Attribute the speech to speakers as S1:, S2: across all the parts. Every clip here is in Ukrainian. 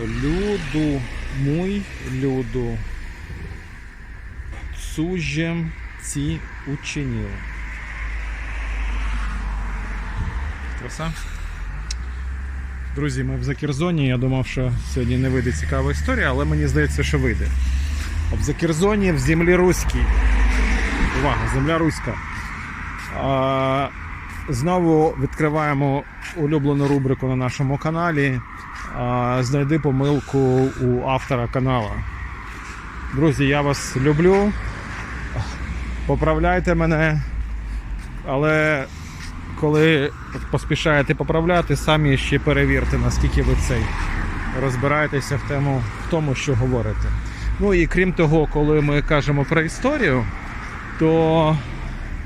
S1: Люду, mój люду, cóżem ci uczynił. Краса. Друзі, ми в Закерзоні. Я думав, що сьогодні не вийде цікава історія, але мені здається, що вийде. В Закерзоні в землі руській. Увага, земля руська. А, знову відкриваємо улюблену рубрику на нашому каналі. Знайди помилку у автора канала. Друзі, я вас люблю. Поправляйте мене. Але коли поспішаєте поправляти, самі ще перевірте, наскільки ви цей розбираєтеся в тему в тому, що говорите. Ну і крім того, коли ми кажемо про історію, то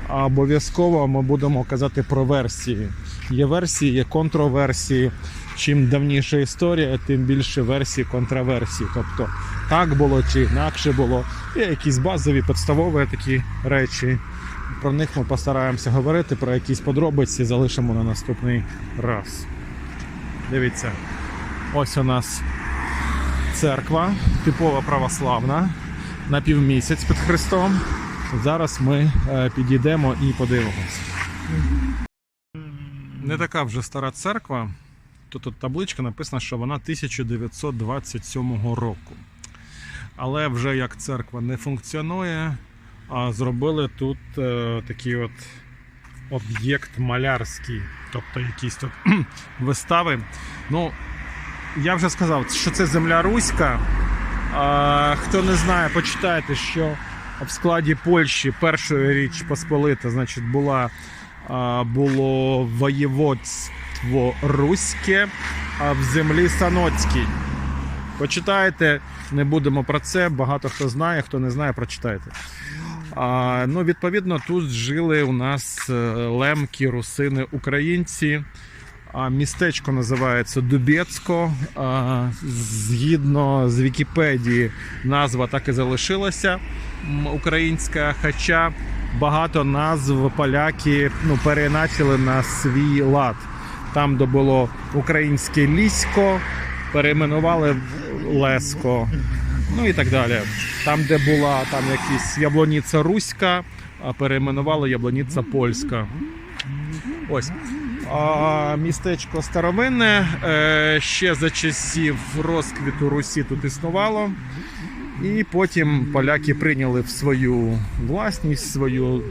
S1: обов'язково ми будемо казати про версії. Є версії, є контроверсії. Чим давніша історія, тим більше версій, контраверсій. Тобто так було чи інакше було. Є якісь базові, підставові такі речі. Про них ми постараємося говорити, про якісь подробиці залишимо на наступний раз. Дивіться, ось у нас церква, типова православна, на півмісяць під Христом. Зараз ми е, підійдемо і подивимось. Не така вже стара церква. Тут, тут табличка написано, що вона 1927 року. Але вже як церква не функціонує, а зробили тут е, такий от об'єкт малярський, тобто якісь тут вистави. Ну, я вже сказав, що це земля руська. А, хто не знає, почитайте, що в складі Польщі першої річ Посполита, значить, була, було воєводство руське, в землі Саноцькій. Почитайте, не будемо про це. Багато хто знає, хто не знає, прочитайте. А, ну, відповідно, тут жили у нас е, лемки, русини, українці. Містечко називається Дубецько. Згідно з Вікіпедії, назва так і залишилася українська. Хоча багато назв поляки ну, переначали на свій лад. Там, де було українське лісько, перейменували в Леско. Ну і так далі. Там, де була там якась яблоніця руська, перейменували яблоніця польська. Ось. Містечко старовинне. Е, ще за часів розквіту Русі тут існувало. І потім поляки прийняли в свою власність, свою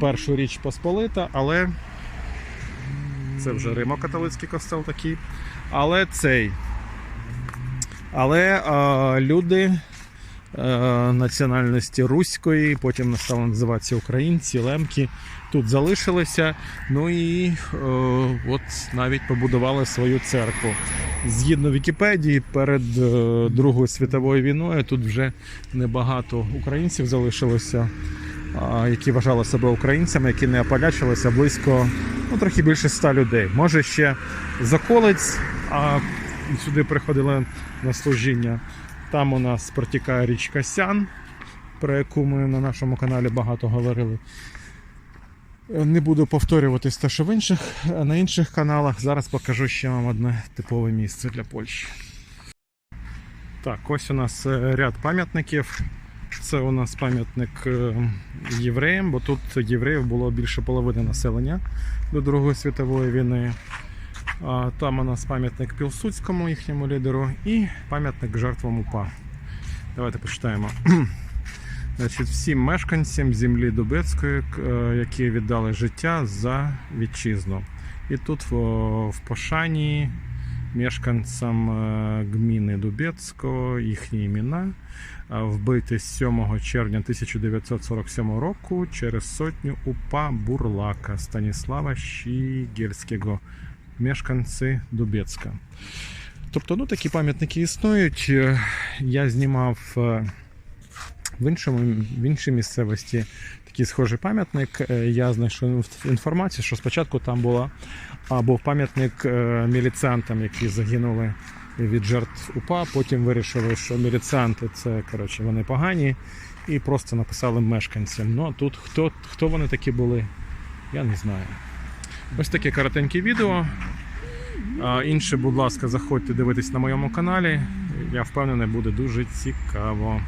S1: першу річ Посполита, але це вже Римо-католицький костел такий. Але цей. Але люди національності руської, потім стали називатися українці, лемки, тут залишилися. Ну і е, от навіть побудували свою церкву. Згідно Вікіпедії, перед е, Другою світовою війною тут вже небагато українців залишилося, які вважали себе українцями, які не ополячилися близько ну, трохи більше ста людей. Може ще заколець, а сюди приходили на служіння. Там у нас протікає річка Сян, про яку ми на нашому каналі багато говорили. Не буду повторюватись те, що в інших, на інших каналах. Зараз покажу ще вам одне типове місце для Польщі. Так, ось у нас е, ряд пам'ятників. Це у нас пам'ятник е, євреям, бо тут євреїв було більше половини населення до Другої світової війни. Там у нас пам'ятник Пілсудському, їхньому лідеру, і пам'ятник жертвам УПА. Давайте почитаємо. Значить, всім мешканцям землі Дубецької, е, які віддали життя за вітчизну. І тут в, Пошані мешканцям е, гміни Дубецького їхні імена е, вбиті 7 червня 1947 року через сотню УПА Бурлака Станіслава Щігельського мешканці Дубецька. Тобто, ну такі пам'ятники існують. Е, Я знімав е, в іншому в іншій місцевості такий схожий пам'ятник. Е, Я знайшов інформацію, що спочатку там була а, був пам'ятник міліціантам, які загинули від жертв УПА. Потім вирішили, що міліціанти це коротше вони погані, і просто написали мешканцям. Ну а тут хто, хто вони такі були, я не знаю. Ось таке коротеньке відео. Інше, будь ласка, заходьте дивитись на моєму каналі. Я впевнений, буде дуже цікаво.